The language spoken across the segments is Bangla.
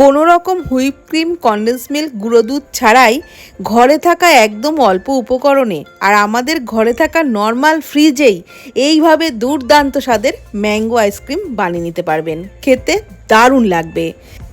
কোনো রকম হুইপ ক্রিম, কন্ডেন্স মিল্ক, গুঁড়ো দুধ ছাড়াই ঘরে থাকা একদম অল্প উপকরণে। আর আমাদের ঘরে থাকা নর্মাল ফ্রিজেই এইভাবে দুর্দান্ত স্বাদের ম্যাঙ্গো আইসক্রিম বানিয়ে নিতে পারবেন। খেতে দারুণ লাগবে।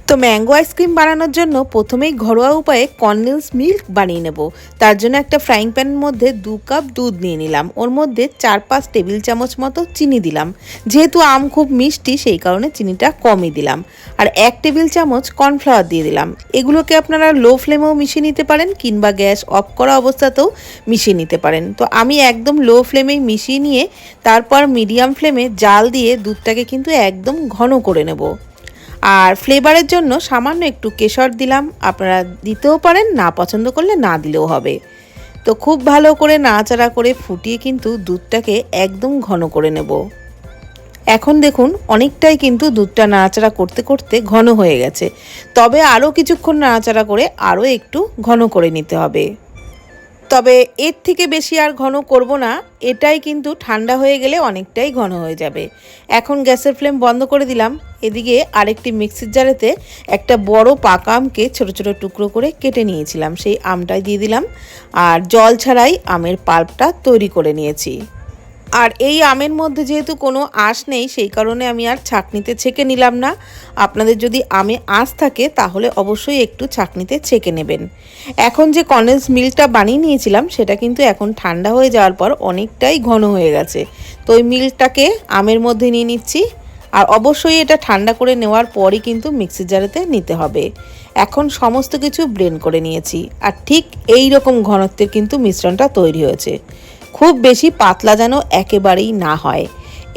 তো ম্যাঙ্গো আইসক্রিম বানানোর জন্য প্রথমেই ঘরোয়া উপায়ে কন্ডেন্স মিল্ক বানিয়ে নেব। তার জন্য একটা ফ্রাইং প্যানের মধ্যে দু কাপ দুধ নিয়ে নিলাম। ওর মধ্যে চার পাঁচ টেবিল চামচ মতো চিনি দিলাম। যেহেতু আম খুব মিষ্টি, সেই কারণে চিনিটা কমই দিলাম। আর এক টেবিল চামচ কর্নফ্লাওয়ার দিয়ে দিলাম। এগুলোকে আপনারা লো ফ্লেমেও মিশিয়ে নিতে পারেন কিংবা গ্যাস অফ করা অবস্থাতেও মিশিয়ে নিতে পারেন। তো আমি একদম লো ফ্লেমেই মিশিয়ে নিয়ে তারপর মিডিয়াম ফ্লেমে জাল দিয়ে দুধটাকে কিন্তু একদম ঘন করে নেব। আর ফ্লেভারের জন্য সামান্য একটু কেশর দিলাম। আপনারা দিতেও পারেন, না পছন্দ করলে না দিলেও হবে। তো খুব ভালো করে নাড়াচাড়া করে ফুটিয়ে কিন্তু দুধটাকে একদম ঘন করে নেব। এখন দেখুন, অনেকটাই কিন্তু দুধটা নাড়াচাড়া করতে করতে ঘন হয়ে গেছে। তবে আরও কিছুক্ষণ নাড়াচাড়া করে আরও একটু ঘন করে নিতে হবে। তবে এর থেকে বেশি আর ঘন করব না, এটাই কিন্তু ঠান্ডা হয়ে গেলে অনেকটাই ঘন হয়ে যাবে। এখন গ্যাসের ফ্লেম বন্ধ করে দিলাম, এদিকে আরেকটি মিক্সির জারেতে একটা বড় পাকা আমকে ছোটো ছোটো টুকরো করে কেটে নিয়েছিলাম, সেই আমটাই দিয়ে দিলাম। আর জল ছাড়াই আমের পাল্পটা তৈরি করে নিয়েছি। আর এই আমের মধ্যে যেহেতু কোনো আঁশ নেই, সেই কারণে আমি আর ছাকনিতে ছেঁকে নিলাম না। আপনাদের যদি আমে আঁশ থাকে, তাহলে অবশ্যই একটু ছাকনিতে ছেঁকে নেবেন। এখন যে কন্ডেন্স মিল্কটা বানিয়ে নিয়েছিলাম, সেটা কিন্তু এখন ঠান্ডা হয়ে যাওয়ার পর অনেকটাই ঘন হয়ে গেছে। তো ওই মিল্কটাকে আমের মধ্যে নিয়ে নিচ্ছি। আর অবশ্যই এটা ঠান্ডা করে নেওয়ার পরই কিন্তু মিক্সির জারেতে নিতে হবে। এখন সমস্ত কিছু ব্লেন্ড করে নিয়েছি। আর ঠিক এই রকম ঘনত্বের কিন্তু মিশ্রণটা তৈরি হয়েছে। খুব বেশি পাতলা যেন একেবারেই না হয়।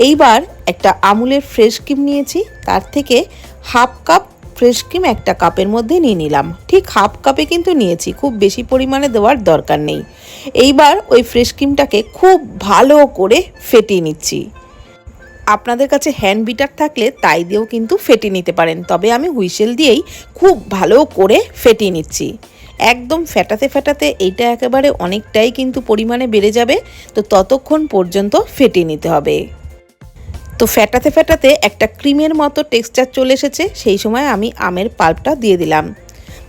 এইবার একটা আমুলের ফ্রেশ ক্রিম নিয়েছি, তার থেকে হাফ কাপ ফ্রেশ ক্রিম একটা কাপের মধ্যে নিয়ে নিলাম। ঠিক হাফ কাপে কিন্তু নিয়েছি, খুব বেশি পরিমাণে দেওয়ার দরকার নেই। এইবার ওই ফ্রেশ ক্রিমটাকে খুব ভালো করে ফেটিয়ে নিচ্ছি। আপনাদের কাছে হ্যান্ড বিটার থাকলে তাই দিয়েও কিন্তু ফেটিয়ে নিতে পারেন, তবে আমি হুইসেল দিয়েই খুব ভালো করে ফেটিয়ে নিচ্ছি। একদম ফেটাতে ফেটাতে এইটা একেবারে অনেকটাই কিন্তু পরিমাণে বেড়ে যাবে, তো ততক্ষণ পর্যন্ত ফেটে নিতে হবে। তো ফেটাতে ফেটাতে একটা ক্রিমের মতো টেক্সচার চলে এসেছে, সেই সময় আমি আমের পাল্পটা দিয়ে দিলাম।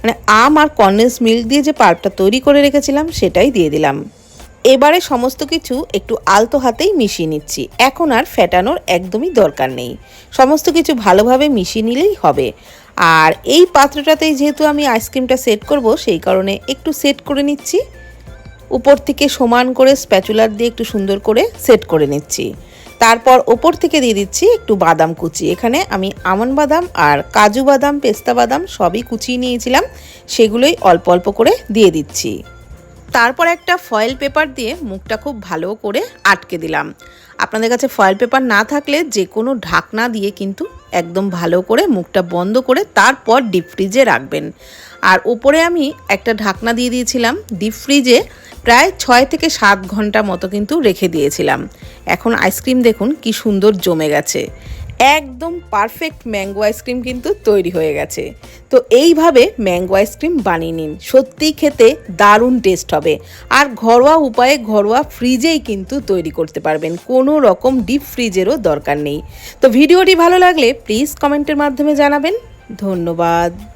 মানে আম আর কন্ডেন্স মিল্ক দিয়ে যে পাল্পটা তৈরি করে রেখেছিলাম, সেটাই দিয়ে দিলাম। এবারে সমস্ত কিছু একটু আলতো হাতেই মিশিয়ে নিচ্ছি। এখন আর ফেটানোর একদমই দরকার নেই। সমস্ত কিছু ভালোভাবে মিশিয়ে নিলেই হবে। আর এই পাত্রটাতেই যেহেতু আমি আইসক্রিমটা সেট করব, সেই কারণে একটু সেট করে নিচ্ছি। উপর থেকে সমান করে স্প্যাচুলার দিয়ে একটু সুন্দর করে সেট করে নিচ্ছি। তারপর ওপর থেকে দিয়ে দিচ্ছি একটু বাদাম কুচি। এখানে আমি আমন বাদাম আর কাজু বাদাম, পেস্তা বাদাম সবই কুচিয়ে নিয়েছিলাম। সেগুলোই অল্প অল্প করে দিয়ে দিচ্ছি। তারপর একটা ফয়েল পেপার দিয়ে মুখটা খুব ভালো করে আটকে দিলাম। আপনাদের কাছে ফয়েল পেপার না থাকলে যে কোনো ঢাকনা দিয়ে কিন্তু একদম ভালো করে মুখটা বন্ধ করে তারপর ডিপ ফ্রিজে রাখবেন। আর ওপরে আমি একটা ঢাকনা দিয়ে দিয়েছিলাম ডিপ ফ্রিজে প্রায় ছয় থেকে সাত ঘণ্টা মতো কিন্তু রেখে দিয়েছিলাম। এখন আইসক্রিম দেখুন কি সুন্দর জমে গেছে। একদম পারফেক্ট ম্যাঙ্গো আইসক্রিম কিন্তু তৈরি হয়ে গেছে। তো এইভাবে ম্যাঙ্গো আইসক্রিম বানিয়ে নিন। সত্যিই খেতে দারুণ টেস্ট হবে। আর ঘরোয়া উপায়ে ঘরোয়া ফ্রিজেই কিন্তু তৈরি করতে পারবেন। কোনো রকম ডিপ ফ্রিজেরও দরকার নেই। তো ভিডিওটি ভালো লাগলে প্লিজ কমেন্টের মাধ্যমে জানাবেন। ধন্যবাদ।